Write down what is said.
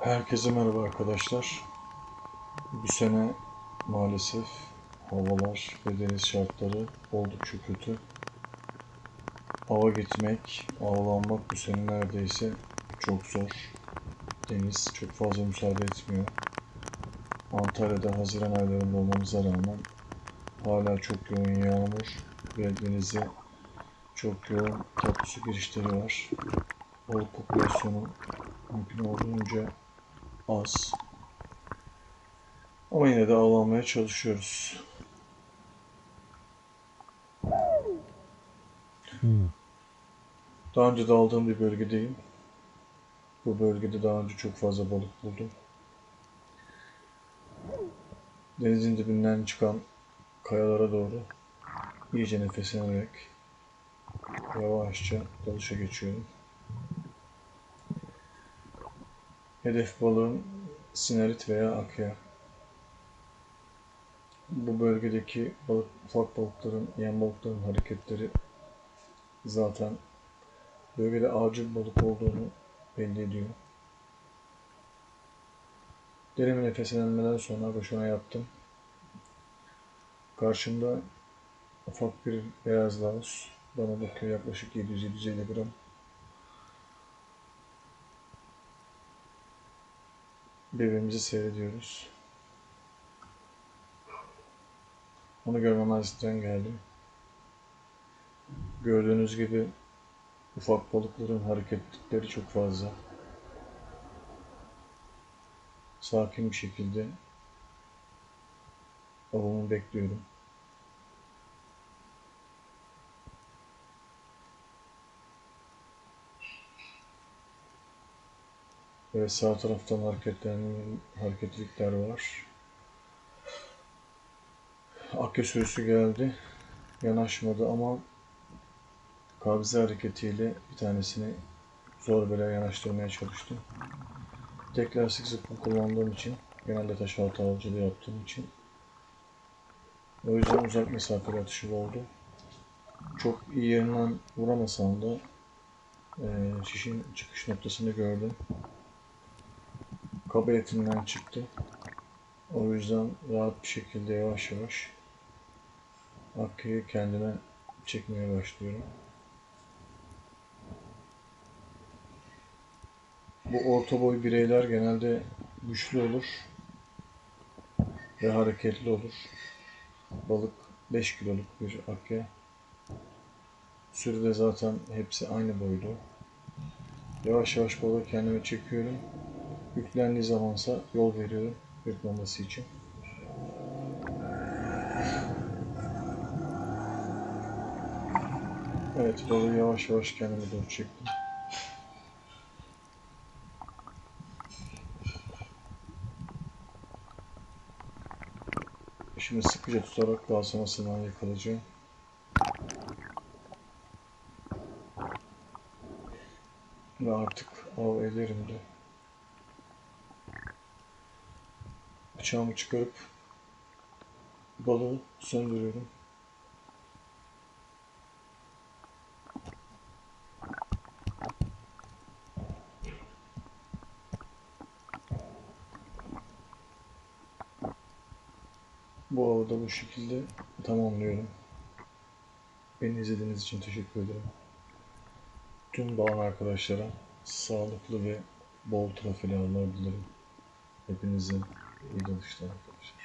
Herkese merhaba arkadaşlar. Bu sene maalesef havalar ve deniz şartları oldukça kötü. Ava gitmek, avlanmak bu sene neredeyse çok zor. Deniz çok fazla müsaade etmiyor. Antalya'da Haziran aylarında olmamıza rağmen hala çok yoğun yağmur ve denize çok yoğun tatlı su girişleri var. Balık popülasyonu mümkün olduğunca az. Ama yine de avlanmaya çalışıyoruz. Daha önce de aldığım bir bölgedeyim. Bu bölgede daha önce çok fazla balık buldum. Denizin dibinden çıkan kayalara doğru iyice nefeslenerek yavaşça dalışa geçiyorum. Hedef balığım sinarit veya akya. Bu bölgedeki balık, ufak balıkların, yem balıkların hareketleri zaten bölgede avcı balık olduğunu belli ediyor. Derin bir nefeslenmeden sonra boşuna yaptım. Karşımda ufak bir beyaz laos bana bakıyor yaklaşık 700-750 gram. Birbirimizi seyrediyoruz. Onu görmemezlikten geldim. Gördüğünüz gibi ufak balıkların hareketlikleri çok fazla. Sakin bir şekilde avımı bekliyorum. Ve sağ taraftan hareketlilikler var. Akya sürüsü geldi. Yanaşmadı ama kabze hareketiyle bir tanesini zor bela yanaştırmaya çalıştım. Tekrar sık sık kullandığım için, genelde taş altı yaptığım için o yüzden uzak mesafeli atışım oldu. Çok iyi yerinden vuramasam da e, şişin çıkış noktasını gördüm. Kaba etinden çıktı. O yüzden rahat bir şekilde yavaş yavaş Hakkı'yı kendime çekmeye başlıyorum. Bu orta boy bireyler genelde güçlü olur ve hareketli olur. Balık 5 kiloluk bir akya. Sürüde zaten hepsi aynı boyda. Yavaş yavaş balığı kendime çekiyorum. Yüklendiği zamansa yol veriyorum yırtmaması için. Evet balığı yavaş yavaş kendime doğru çektim. Şimdi sıkıca tutarak daha sonrasından yakalayacağım. Ve artık av ellerimde. Bıçağımı çıkarıp balığı söndürüyorum. Bu avı da bu şekilde tamamlıyorum. Beni izlediğiniz için teşekkür ederim. Tüm bağın arkadaşlara sağlıklı ve bol trafili avlar dilerim. Hepinize e dos tempos.